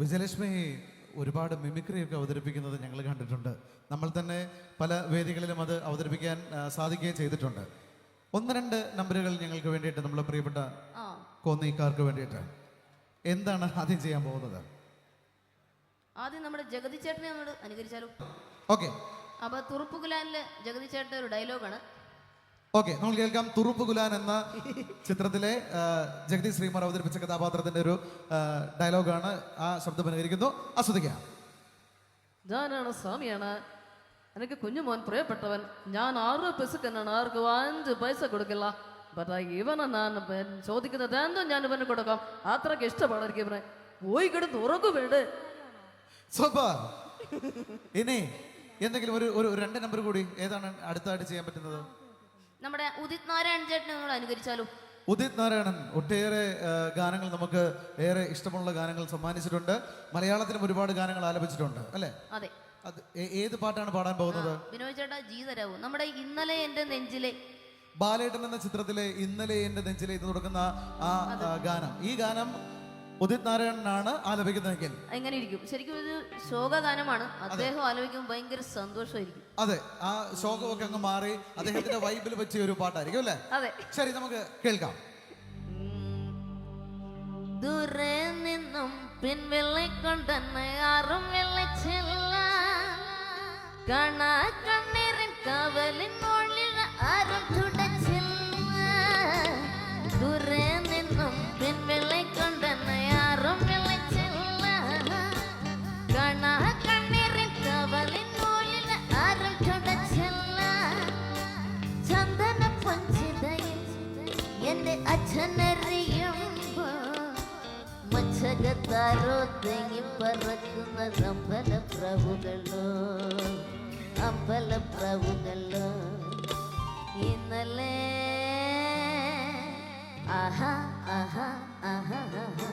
വിജയലക്ഷ്മി ഒരുപാട് മിമിക്രി ഒക്കെ അവതരിപ്പിക്കുന്നത് ഞങ്ങൾ കണ്ടിട്ടുണ്ട്. നമ്മൾ തന്നെ പല വേദികളിലും അത് അവതരിപ്പിക്കാൻ സാധിക്കുകയും ചെയ്തിട്ടുണ്ട്. ഒന്ന് രണ്ട് നമ്പറുകൾ ഞങ്ങൾക്ക് വേണ്ടിയിട്ട് നമ്മളെ പ്രിയപ്പെട്ട കോന്നിക്കാർക്ക് വേണ്ടിയിട്ട്. എന്താണ് ആദ്യം ചെയ്യാൻ പോകുന്നത്? ആദ്യം നമ്മുടെ ജഗതി ചേട്ടനെ നമ്മൾ അനുകരിച്ചാലോ? ഓക്കെ. അപ്പൊ തുറുപ്പുകുലാനിലെ ജഗതി ചേട്ടന്റെ ഒരു ഡയലോഗാണ് ഓക്കെ നമ്മൾ കേൾക്കാം തുറുപ്പ് ഗുലാൻ എന്ന ചിത്രത്തിലെ ജഗദീഷ് ശ്രീമാർ അവതരിപ്പിച്ച കഥാപാത്രത്തിന്റെ ഒരു ഡയലോഗാണ് ആ ശബ്ദം അനുകരിക്കുന്നു. ആസ്വദിക്കാം. ഞാനാണ് സ്വാമിയാണ്? എനിക്ക് കുഞ്ഞുമോൻ പ്രിയപ്പെട്ടവൻ. ഞാൻ ആറ് പെസുക്കനാണ് ആർക്ക് അഞ്ച് പൈസ കൊടുക്കില്ല. ഇവനെ ഞാൻ ചോദിക്കുന്നത് എന്തോ ഞാൻ ഇവന് കൊടുക്കാം. അത്രയ്ക്ക് ഇഷ്ടപ്പെടാതിരിക്കും ഇവനെ. പോയി കിടന്ന് ഉറക്കു വേണ്ടേ സൂപ്പർ. ഇനി എന്തെങ്കിലും ഒരു ഒരു രണ്ട് നമ്പർ കൂടി ഏതാണ് അടുത്തായിട്ട് ചെയ്യാൻ പറ്റുന്നത്? നമ്മുടെ ഉദിത് നാരായണൻ ചേട്ടനെ നമ്മൾ അനുകരിച്ചാലോ? ഉദിത് നാരായണൻ ഒട്ടേറെ ഗാനങ്ങൾ നമുക്ക് ഏറെ ഇഷ്ടമുള്ള ഗാനങ്ങൾ സമ്മാനിച്ചിട്ടുണ്ട്. മലയാളത്തിലും ഒരുപാട് ഗാനങ്ങൾ ആലപിച്ചിട്ടുണ്ട് അല്ലേ? അതെ. ഏത് പാട്ടാണ് പാടാൻ പോകുന്നത്? ബിനോയ് ചേട്ടാ ജീതരാവു നമ്മുടെ ഇന്നലെ എന്റെ നെഞ്ചിലെ ബാലേട്ടൻ എന്ന ചിത്രത്തിലെ ഇന്നലെ എന്റെ നെഞ്ചിലെ ഇത് തുടങ്ങുന്ന ആ, ഗാനം. ഈ ഗാനം ഉദിത് നാരായണനാണ് ആലപിക്കുന്നതെങ്കിൽ? എങ്ങനെ ഇരിക്കും ശരിക്കും ഒരു ശോകഗാനമാണ്. അദ്ദേഹം ആലോചിക്കുമ്പോൾ ഭയങ്കര സന്തോഷമായിരിക്കും. അതെ. ആ ശോകമൊക്കെ അങ്ങ് മാറി അദ്ദേഹത്തിന്റെ വൈബിൽ വെച്ച ഒരു പാട്ടായിരിക്കും അല്ലേ? അതെ. ശരി നമുക്ക് കേൾക്കാം. ദൂരെ നിന്നും പിൻവെള്ളിക്കൊണ്ടെന്ന് ആറും വെള്ളിച്ചില്ല കാണാ കണ്ണീരൻ കാവലിൻ എന്റെ അച്ഛനറിയുമ്പോ മച്ചകത്താരോ തെങ്ങി പറക്കുന്ന അമ്പല പ്രഭുകളോ ഇന്നലെ ആഹാ ആഹാ ആഹാ ആഹാ